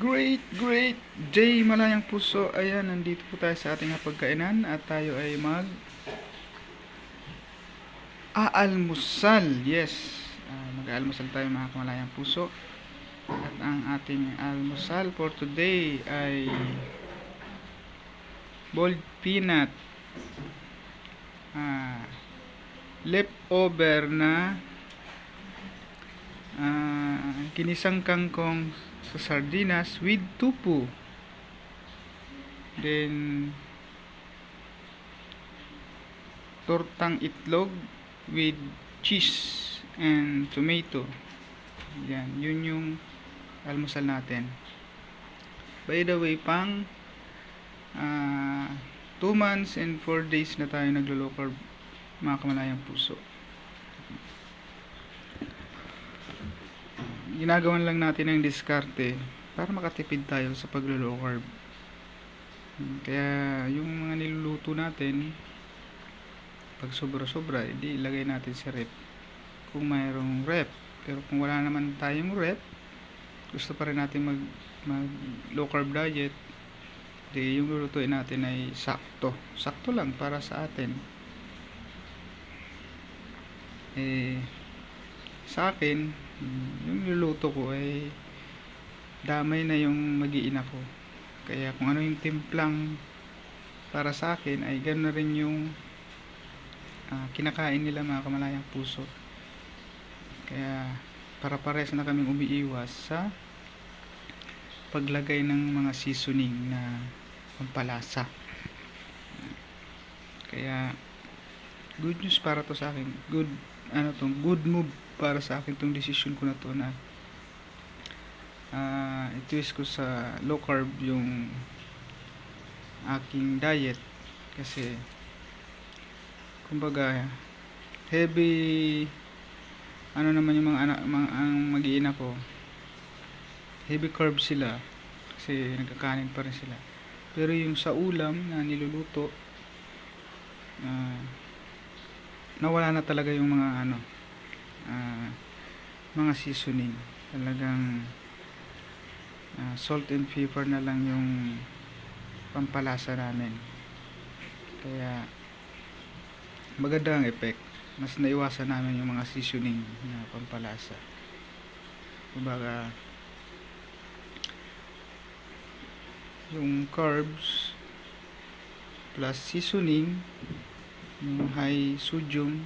Great, great day malayang puso. Ayan, nandito po tayo sa ating pagkainan at tayo ay mag aalmusal. Yes, Ah, mag-aalmusal tayo mga kamalayang puso. At ang ating almusal for today ay boiled peanut. Ah, leftover na ah, kinisang kangkong sa sardinas with tupu. Then tortang itlog with cheese and tomato. Yan, yun yung almusal natin. By the way, pang 2 months and 4 days na tayo naglo-low carb mga kamalayang puso. Ginagawan lang natin ang diskarte para makatipid tayo sa paglo-low carb. Hmm, Kaya yung mga niluluto natin, pag sobra-sobra, edi ilagay natin sa rep. Kung mayroong rep. Pero kung wala naman tayong rep, gusto pa rin natin mag, mag low carb diet, di yung lulutuin natin ay sakto. Sakto lang para sa atin. Eh, sa akin, yung niluluto ko ay damay na yung magiina ko. Kaya kung ano yung timplang para sa akin ay gano'n rin yung ah, kinakain nila mga kamalayang puso. Kaya para pares na kaming umiiwas sa paglagay ng mga seasoning na pampalasa. Kaya good news para to sa akin. Good ano to, good move para sa akin tong decision ko na to na ah i-twist ko sa low carb yung aking diet. Kasi kumbaga heavy ano naman yung mga anak mga ang mag-iina ko heavy carb sila. Kasi nagkakanin pa rin sila. Pero yung sa ulam na niluluto ah, nawala na talaga yung mga ano ah, mga seasoning talagang ah, salt and pepper na lang yung pampalasa namin. Kaya maganda ang effect. Mas naiwasan namin yung mga seasoning na pampalasa. Kumbaga yung carbs plus seasoning yung high sodium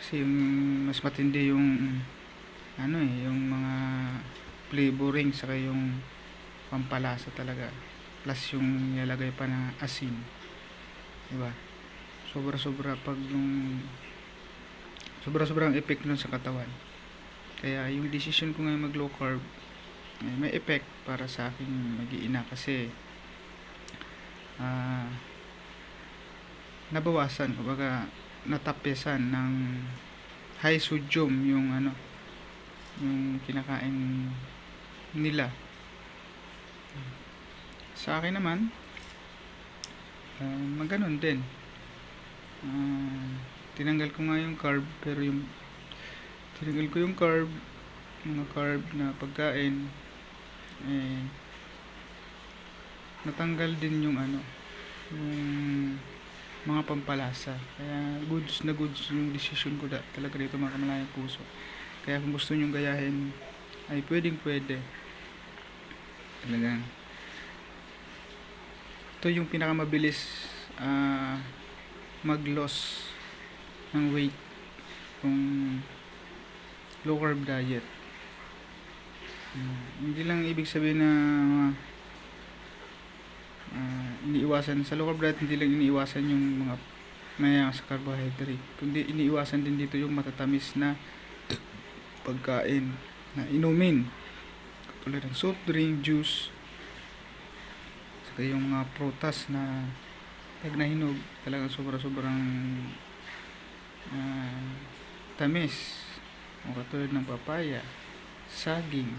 kasi mas matindi yung ano eh yung mga flavoring saka yung pampalasa talaga. Plus yung nilalagay pa na asin. Diba? Sobra sobra pag yung sobra sobrang effect nun sa katawan. Kaya yung decision ko ngayon mag low carb eh, may effect para sa aking mag-iina kasi ah nabawasan. Kumbaga natapesan ng high sodium yung ano yung kinakain nila. Sa akin naman uh, maganon din. Ah, tinanggal ko nga yung carb pero yung tinanggal ko yung carb mga carb na pagkain eh natanggal din yung ano yung mga pampalasa. Kaya goods na goods yung decision ko da, talaga dito mga kamalayang puso. Kaya kung gusto nyo gayahin ay pwedeng pwede. Talagang ito yung pinakamabilis ah mag-loss ng weight kung low carb diet. Ah, hindi lang ibig sabihin na ah, iniiwasan sa low carb diet hindi lang iniiwasan yung mga maya sa carbohydrate kundi iniiwasan din dito yung matatamis na pagkain na inumin. Tulad ng soft drink, juice saka yung mga prutas na pag nahinog talagang sobra sobrang ah, tamis. O katulad ng papaya saging.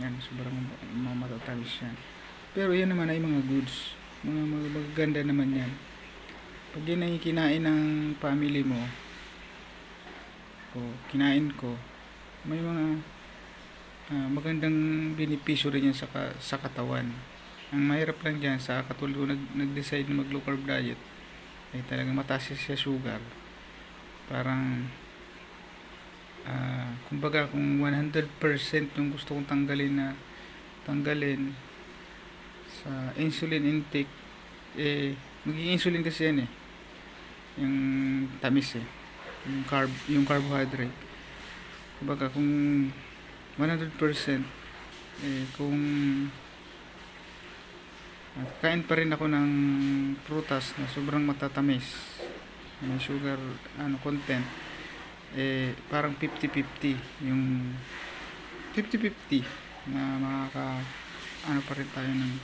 Yan sobrang matatamis yan pero yan naman ay mga goods mga magaganda naman yan pag yan ay kinain ng family mo o kinain ko may mga ah, magandang benepisyo rin yan sa, ka- sa katawan. Ang mahirap lang dyan sa katulad ko nag, nag-decide na mag low carb diet ay talagang mataas siya sugar. Parang ah, kumbaga kung 100% yung gusto kong tanggalin na tanggalin sa insulin intake eh magiging insulin kasi yan eh. Yung tamis eh. Yung carb yung carbohydrate. Kumbaga kung 100% eh kung kain pa rin ako ng prutas na sobrang matatamis may sugar ano content eh parang 50-50 yung 50-50 na makaka ano pa rin tayo ng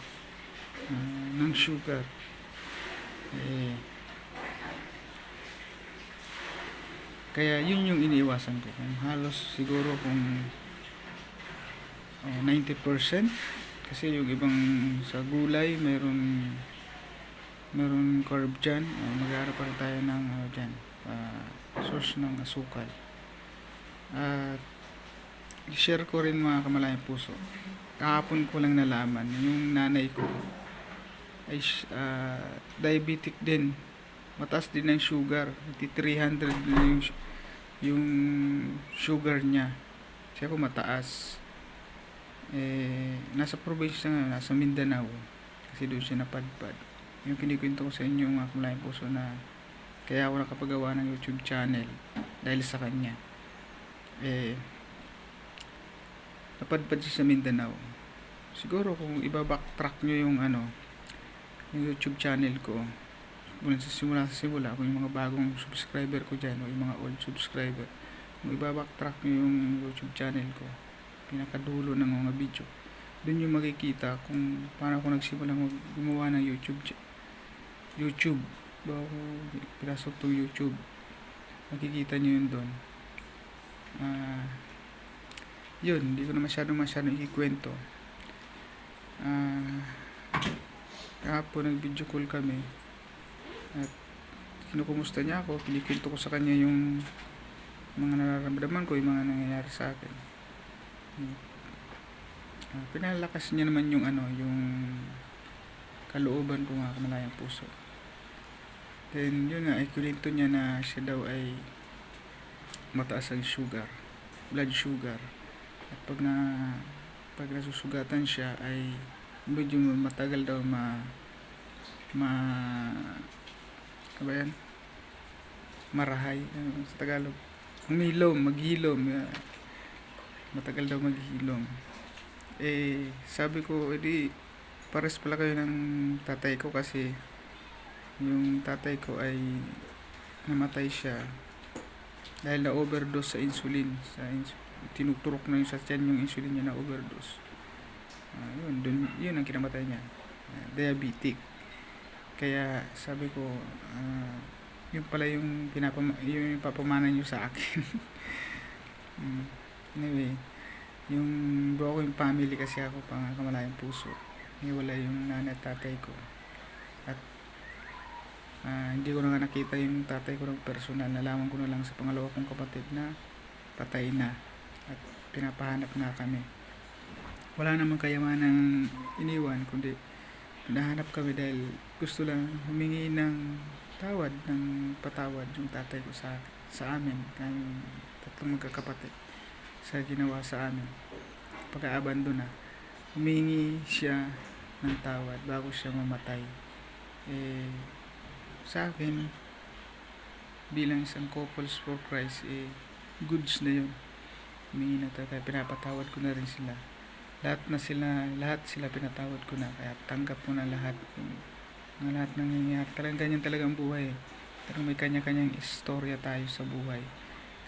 ah, ng sugar. Eh kaya yun yung iniiwasan ko. Kung halos siguro kung oh, 90% kasi yung ibang sa gulay meron meron carb dyan. Uh, magharap pa tayo ng ano dyan ah, source ng asukal. At i-share ko rin mga kamalayang puso. Kahapon ko lang nalaman yung nanay ko ay ah, diabetic din. Mataas din ang sugar. 300 din yung, yung sugar niya. Siya ko mataas. Eh nasa probinsya nga nasa Mindanao. Kasi doon siya napadpad. Yung kinikwento ko sa inyo mga kamalayang puso na kaya ako nakapagawa ng YouTube channel dahil sa kanya. Eh napadpad siya sa Mindanao. Siguro kung iba-backtrack nyo yung ano yung YouTube channel ko sa simula sa simula kung yung mga bagong subscriber ko dyan o yung mga old subscriber kung iba-backtrack nyo yung YouTube channel ko pinakadulo ng mga video doon yung makikita kung paano ako nagsimula mag gumawa ng YouTube YouTube. Bago pinasok tong YouTube. Makikita nyo yun doon ah yun, hindi ko na masyadong masyadong ikikwento. Ah, kahapon nag-video call kami at kinukumusta niya ako, kinikwento ko sa kanya yung mga nararamdaman ko, yung mga nangyayari sa akin. Ah, pinalakas niya naman yung ano, yung kalooban ko nga kamalayang puso. Then yun nga, ikwento niya na siya daw ay mataas ang sugar, blood sugar. At pag na pag nasusugatan siya ay medyo matagal daw ma ma ano yan? Marahay sa Tagalog. Humilom, maghilom. Matagal daw maghilom. Eh, sabi ko, edi pares pala kayo ng tatay ko kasi yung tatay ko ay namatay siya dahil na overdose sa insulin sa ins- tinuturo na yung sa tiyan yung insulin niya na overdose Ah, yun dun, yun ang kinamatay niya. Ah, diabetic. Kaya sabi ko ah, yun pala yung pinapama, yun yung papamana niyo sa akin. Mm, anyway yung buo ko yung family kasi ako pang kamalayang puso. Wala yung nanay at tatay ko. At ah, hindi ko na nakita yung tatay ko ng personal. Nalaman ko na lang sa pangalawa kong kapatid na patay na. At pinapahanap na kami wala namang kayamanang iniwan kundi pinahanap kami dahil gusto lang humingi ng tawad ng patawad yung tatay ko sa sa amin kami tatlong magkakapatid sa ginawa sa amin. Pag-aabando na. Humingi siya ng tawad bago siya mamatay. Eh sa akin bilang isang couples for Christ eh goods na yun. Humingi na tayo kaya pinapatawad ko na rin sila lahat na sila lahat sila pinatawad ko na kaya tanggap ko na lahat ng lahat ng nangyayari. Talagang ganyan talaga ang buhay eh. talagang may kanya-kanyang istorya tayo sa buhay.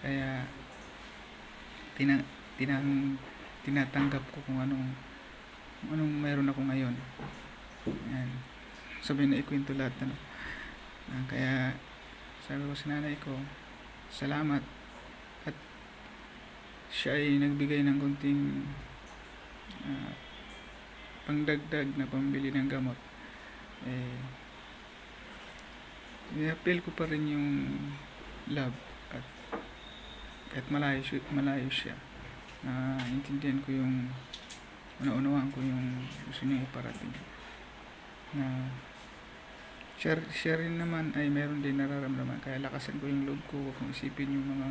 Kaya tina, tinang, tinatanggap ko kung anong kung anong meron ako ngayon. Yan sabi na ikwento lahat ano. Ah, kaya sabi ko sa nanay ko salamat. At siya ay nagbigay ng konting ah, pangdagdag na pambili ng gamot. Eh i-appeal ko pa rin yung love at kahit malayo, malayo siya. Na intindihan ko yung naunawaan ko yung gusto niyo iparating. Na share, share rin naman ay meron din nararamdaman. Kaya lakasan ko yung loob ko. Kong isipin yung mga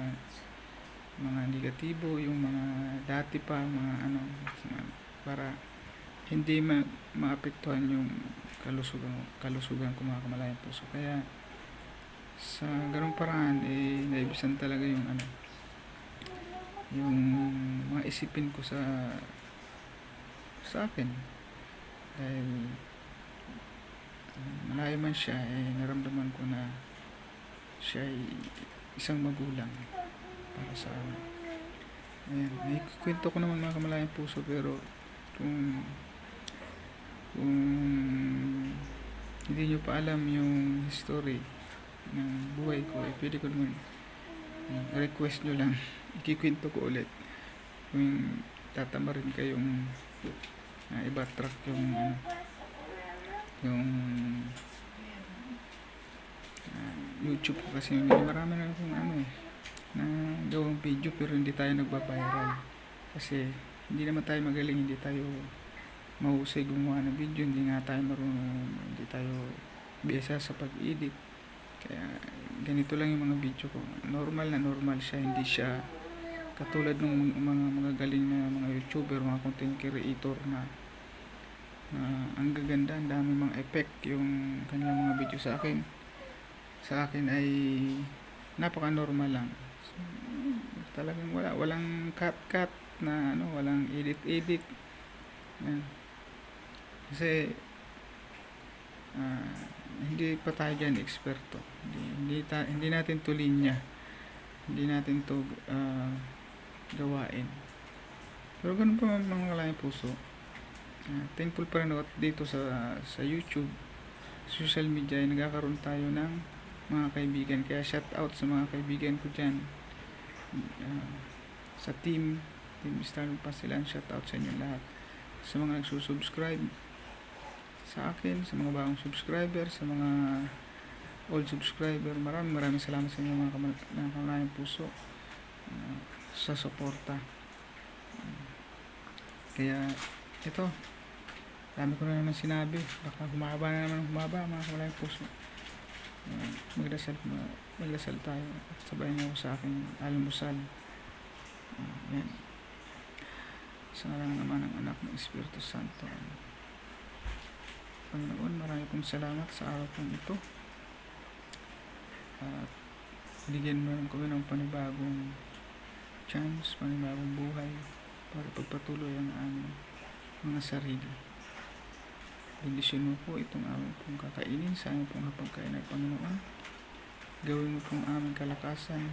mga negatibo yung mga dati pa mga ano mga- para hindi ma maapektuhan yung kalusugan kalusugan ko mga kamalayang puso kaya sa ganung paraan eh naibisan talaga yung ano yung mga isipin ko sa sa akin. Dahil um, malayo man siya eh naramdaman ko na siya ay isang magulang para sa amin. Ayan may kwento ko naman mga kamalayang puso pero kung kung hindi nyo pa alam yung history ng buhay ko eh pwede ko naman uh, request nyo lang. Ikikwento ko ulit. Kung tatama rin kayong uh, iba track yung ano yung uh, YouTube kasi medyo marami na akong ano eh na gawang video pero hindi tayo nagbabiral kasi hindi naman tayo magaling hindi tayo mahusay gumawa ng video hindi nga tayo marunong hindi tayo bisa sa pag-edit. Kaya ganito lang yung mga video ko. Normal na normal siya hindi siya katulad ng mga mga galing na mga youtuber mga content creator na na ang gaganda ang dami mga effect yung kanilang mga video sa akin. Sa akin ay napaka normal lang. So, talagang wala walang cut cut na ano walang edit edit yan. Kasi ah, hindi pa tayo dyan eksperto. Hindi, hindi, ta, hindi natin to linya. Hindi natin to ah, gawain. Pero ganun pa mga kalayang puso. Ah, thankful pa rin ako dito sa sa YouTube. Social media ay nagkakaroon tayo ng mga kaibigan. Kaya shout out sa mga kaibigan ko dyan. Ah, sa team team Star Pasilan shout out sa inyo lahat. Sa mga nagsusubscribe sa akin sa mga bagong subscriber sa mga old subscriber maraming maraming salamat sa inyo mga kamalayang puso ah, sa suporta. Kaya ito dami ko na naman sinabi. Baka humaba na naman humaba mga kamalayang puso. Ah, magdasal ma- magdasal tayo. At sabayan niyo sa aking almusal. Ah, yan sa ngalan naman ng anak ng Espiritu Santo. Panginoon marami pong salamat sa araw pong ito at bigyan mo rin kami ng panibagong chance, panibagong buhay para pagpatuloy ang aming mga sarili. Bendisyon mo po itong aming pong kakainin sa aming pong hapagkain ay Panginoon. Gawin mo pong aming kalakasan,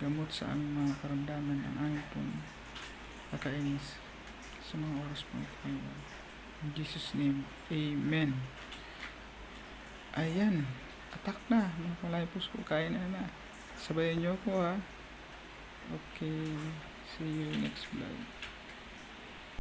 gamot sa aming mga karamdaman ang aming pong kakainin sa mga oras po ito, Panginoon. In Jesus' name, Amen. Ayan, atak na. Mga kalay po ko, kain na na. Sabayan niyo ako ha. Okay, see you next vlog.